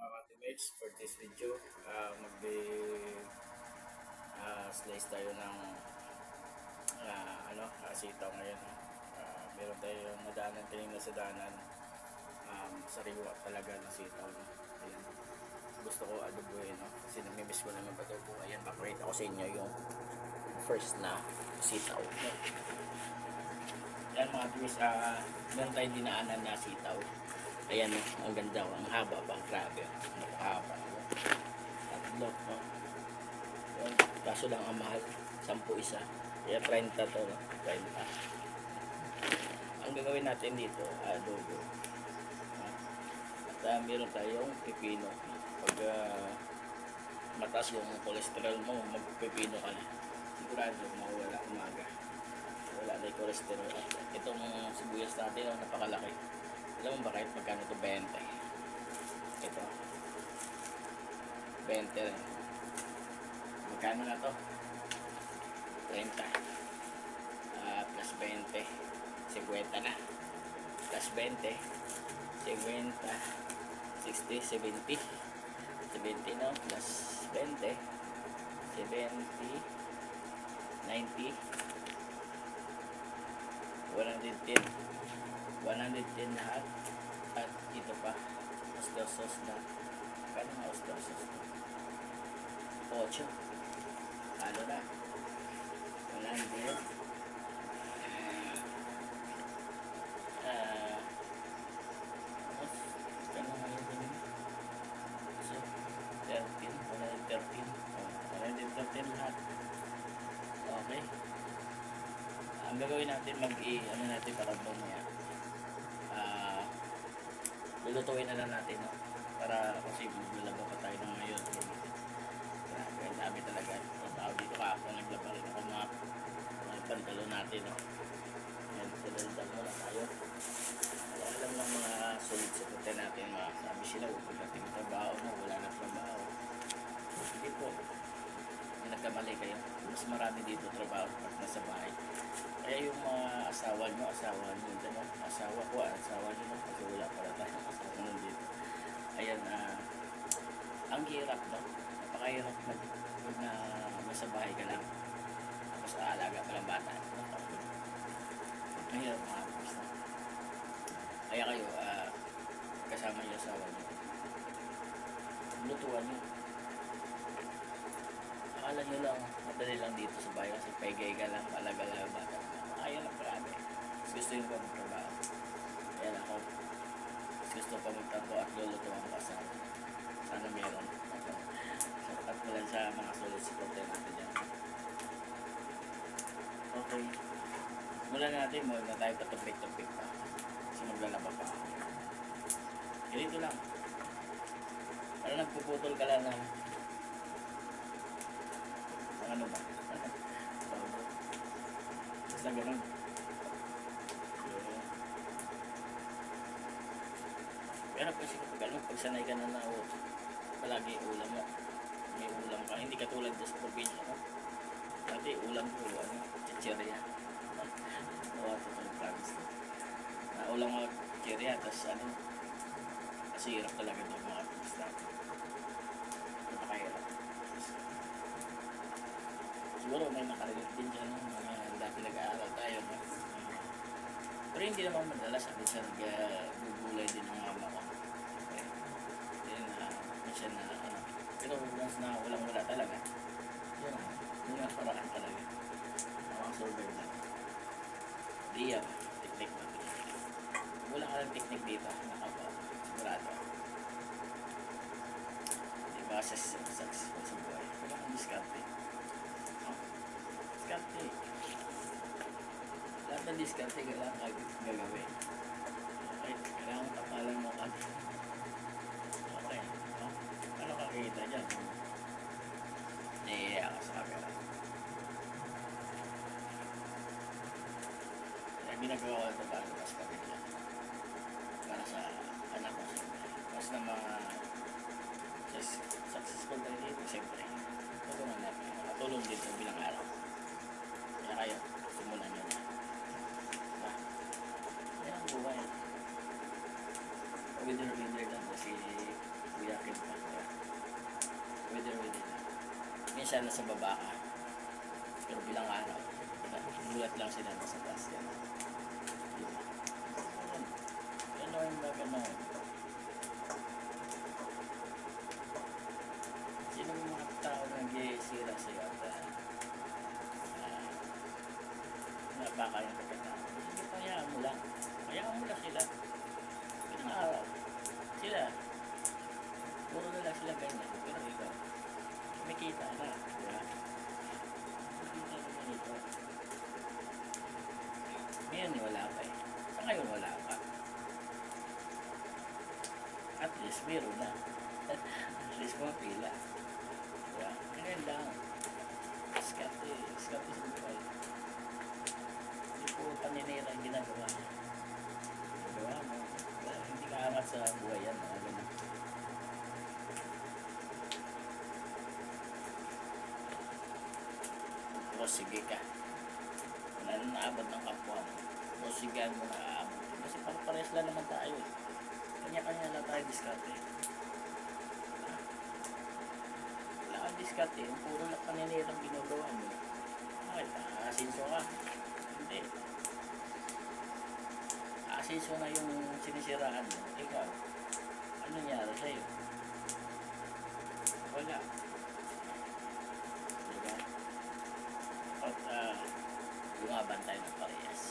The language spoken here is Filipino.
mga teammates for this video. Uh, magbe uh, slice tayo ng uh, ano, uh, sitaw ngayon. Uh, meron tayo nadaanan kanina sa daanan. Um, sariwa talaga ng sitaw. Ayan. Gusto ko adobohin, no? Kasi namimiss ko naman padobo. Ayan, pakita ko sa inyo yung first na sitaw. No? Yan mga tuwis, uh, meron tayong dinaanan na sitaw. Ayan, no? ang ganda, oh. ang haba pa, grabe. Ang haba. Tatlo, no? Yan. Kaso lang ang mahal, 10 isa. Kaya 30 to, no? 30. Ang gagawin natin dito, adobo. No? At uh, meron tayong pipino. Pag ah, mataas yung cholesterol mo, magpipino ka na. Sigurado, mawala umaga wala na yung cholesterol at itong sibuyas natin oh, napakalaki alam mo ba kahit magkano ito 20 ito. 20 rin magkano na to? 30 Ah, plus 20 50 na. Plus 20 50 60 70 70 no? Plus 20 70 90 110 110 lahat. At ito pa oyster sauce na. Kano nga oyster sauce na. 8 ano na. 100 ah ano kano nga yun yun? so 13 113 oh, 113 lahat. Okay. Ang gagawin natin mag i ano natin para mamaya ah lulutuin na lang natin para kasi maglaba pa tayo ng ngayon grabe ang dami talaga. Ang tao dito ka ako naglaba rin ako mga mga pantalo natin no? yan sinalitan muna tayo. Alam ng mga solid sa natin mga sabi sila huwag pagdating trabaho mo wala na trabaho hindi po may nagkamali kayo mas marami dito trabaho pag nasa bahay kaya yung mga asawa nyo, asawa nyo, ano, asawa ko, asawa nyo, no? kasi wala pala tayong asawa nun dito. Ayan, ah, ang hirap, no? Napakahirap mag, pag na nasa bahay ka lang. Tapos aalaga ka lang bata. No? Mahirap mga na. Kaya kayo, ah, kasama yung asawa nyo. Lutuan nyo. Akala nyo lang, madali lang dito sa bahay kasi pegay ka lang, alaga-alaga bata. Ayaw na marami. Mas gusto yung pa magtrabaho. Kaya ako, gusto pa magtrabaho at lulutuan ko asawa. Sana meron. Sapat mo lang sa mga solid supporter natin dyan. Okay. Mula natin, mo na tayo patupik-tupik pa. Kasi maglalaba pa ako. Ganito lang. Para nagpuputol ka lang ng ng ano ba? Basta ganun. Pero kasi kapag ano, pag sanay ka na na o palagi ulam mo. May ulam ka. Hindi katulad sa probinsya, no? Dati ulam ko, ano, chichirya. Oo, totoo promise. Na ulam ko, chichirya, tapos ano, kasi hirap talaga ng mga tayo, no? Pero hindi naman madalas, ako sa nag-gugulay din ng mama ko. Okay. Then, uh, minsan na, ano, pero once na walang wala talaga, yun na, yun ang paraan talaga. Mga survive na. Di yan, technique ba? Wala ka ng technique dito, nakapa, sigurado. Di ba, sa successful sa buhay, wala kang diskarte. Diskarte. Lahat ng diskarte kailangan kag gagawin. Okay, kailangan kapalan mo ka. Okay, no? Ano kakita dyan? Nahihiya ka sa camera. Kaya ginagawa ko ito para sa pamilya. Para sa anak ko siyempre. Mas na mga successful tayo dito, siyempre. Tulungan natin. Makatulong din sa bilang araw. Kaya kayo, siya nasa baba ka. Pero bilang araw, mulat lang sila nasa taas yan. Ngayon wala pa eh. Sa ngayon wala pa. At least meron na. At least pumapila. Diba? Ganyan lang. Diskarte. Diskarte sa buhay. Hindi po paninira ang ginagawa niya. Diba? Wala, Hindi ka angat sa buhay yan. Mga ganun. Prosige ka. Kung ano naabot ng kapwa mo, masigan mo na ako. Kasi parang parehas lang naman tayo eh. Kanya-kanya lang tayo diskarte. Wala kang diskarte. Ang puro na paninirang ginagawa mo. Ay, asinso ka. Hindi. Asinso na yung sinisiraan mo. Ikaw, ano nangyari sa'yo? Wala. Diba? At, uh, lumaban tayo ng parehas.